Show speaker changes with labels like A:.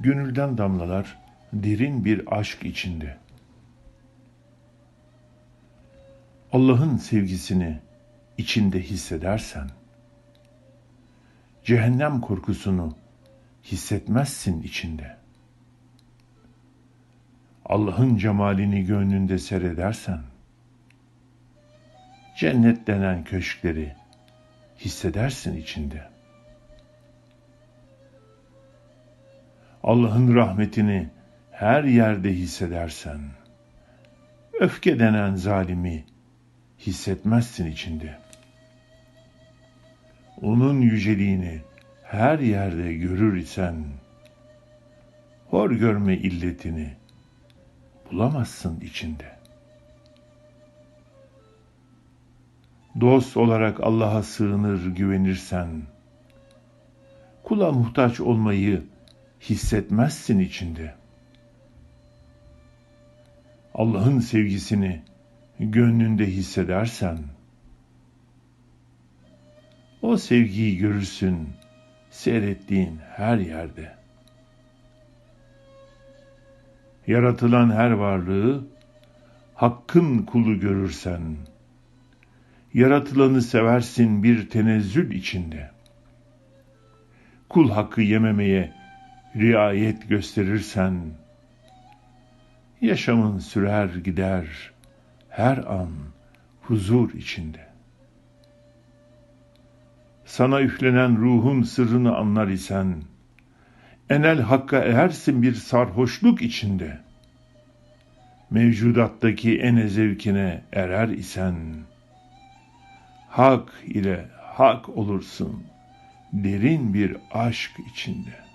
A: Gönülden damlalar derin bir aşk içinde. Allah'ın sevgisini içinde hissedersen, cehennem korkusunu hissetmezsin içinde. Allah'ın cemalini gönlünde seyredersen, cennet denen köşkleri hissedersin içinde. Allah'ın rahmetini her yerde hissedersen, öfke denen zalimi hissetmezsin içinde. Onun yüceliğini her yerde görür isen, hor görme illetini bulamazsın içinde. Dost olarak Allah'a sığınır güvenirsen, kula muhtaç olmayı hissetmezsin içinde. Allah'ın sevgisini gönlünde hissedersen, o sevgiyi görürsün seyrettiğin her yerde. Yaratılan her varlığı hakkın kulu görürsen, yaratılanı seversin bir tenezzül içinde. Kul hakkı yememeye riayet gösterirsen, yaşamın sürer gider her an huzur içinde. Sana üflenen ruhun sırrını anlar isen, enel hakka erersin bir sarhoşluk içinde. Mevcudattaki ene zevkine erer isen, hak ile hak olursun derin bir aşk içinde.